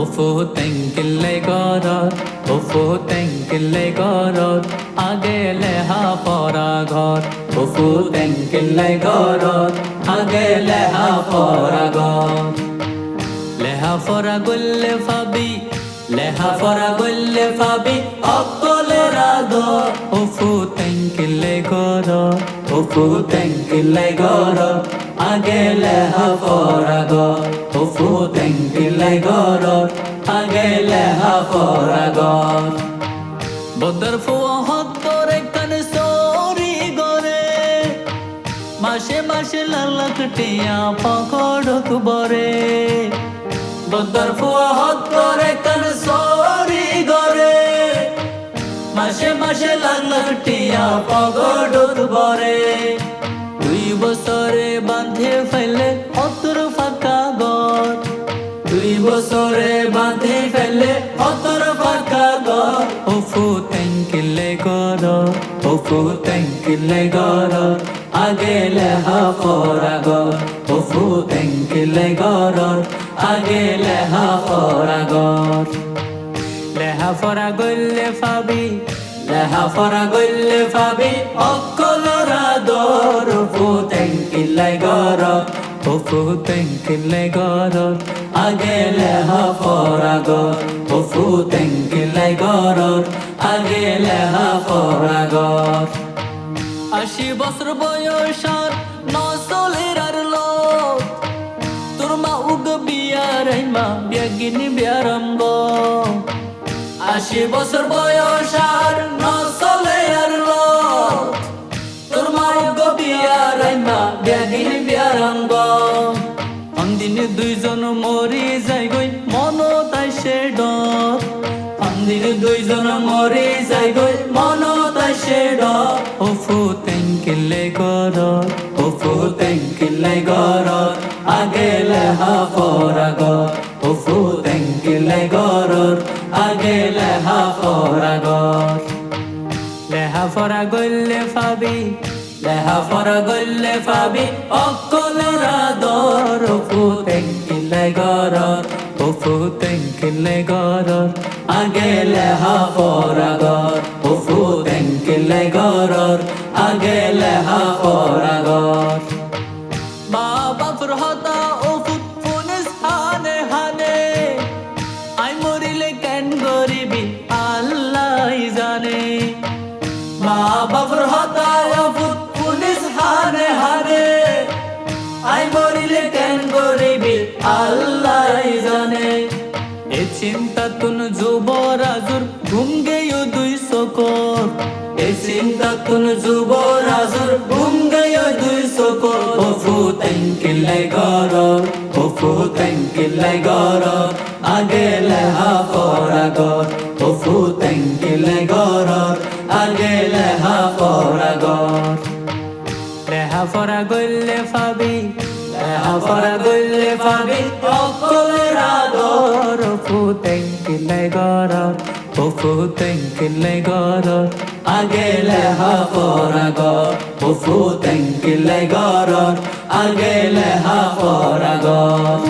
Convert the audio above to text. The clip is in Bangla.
উফু তেঙ্কিল্লে গরর উফু তেঙ্কিল্লে গরর আগে লেহা পরা ঘর। উফু তেঙ্কিল্লে গরর আগে লেহা পরা ঘর। লেহা ফরা গুল্লে ফাবি লেহা ফরা গুল্লে ফাবি অকলের আগো উফু তেঙ্কিল্লে গর। উফু তেঙ্কিল্লে গর। আগে লেহা ফরা গো। উফু তেঙ্কিল্লে গর। আগে লেহা গো। বদর ফুয়া হতরে কান সোরি গরে। মাসে মাসে লালক টিয়া পকড়ক বরে। বদর ফুয়া হতরে কান সোরি গরে মাসে মাসে লালক টিয়া পকড়ক বরে দুই বছরে বাঁধে ফেলে অতর ফাঁকা গর দুই বছরে বাঁধে ফেলে অতর ফাঁকা গর উফু তেঙ্কিলে গর উফু তেঙ্কিলে গর আগে লেহা ফরা গর উফু তেঙ্কিলে গর আগে লেহা ফরা গর লেহা ফরা গল্লে ফাবি লেহা ফরা গল্লে ফাবি অকলরা দর উফু তেঙ্কিলে গর উফু তেঙ্কিলে গর আগে লেহা ফরা গর উফু তেঙ্কিলে গর আগে লেহা ফরা গর আশি বছর বয়স উগ বিয়ার মা বিয়াগিনী বিয়ারম্ব আশি বছর বয়স আর নসলের আর তোর মা উগ বিয়ার মা বিয়াগিনী বিয়ারম্ব অন্দিন দুইজন মরি যাই গই মন তাই সে ডর অন্দিন দুইজন মরি যাই গই মন তাই সে ডর ওফু তেঙ্কিলে গর ওফু আগে লেহা ফরা গর ওফু তেঙ্কিলে গর আগে লেহা ফরা গর লেহা ফরা গল্লে ফাবি লেহা ফরা গল্লে ফাবি অকলরা দর উফু তেঙ্কিলে গর উফু তেঙ্কিলে গর আগে লেহা বাবর হতায় পুলিশ হানে হানে। আই মরিলে কেন গরিবি? আল্লাহ জানে। এ চিন্তা তুন যুবরাজুর ঘুম গেও দুই সকর এ চিন্তা তুন যুবরাজুর ঘুম গেও দুই সকর ওফু তেঙ্কিলে গর ওফু তেঙ্কিলে গর আগে লেহা ফরা গর ওফু তেঙ্কিলে গর আগে লেহা ফরা গর। লেহা ফরা গল্লে ফাবি লেহা ফরা গল্লে ফাবি অকলেরা গর ওফু তেঙ্কিলে গর ওফু তেঙ্কিলে গর আগে লেহা ফরা গর ওফু তেঙ্কিলে গর আগে লেহা ফরা গর।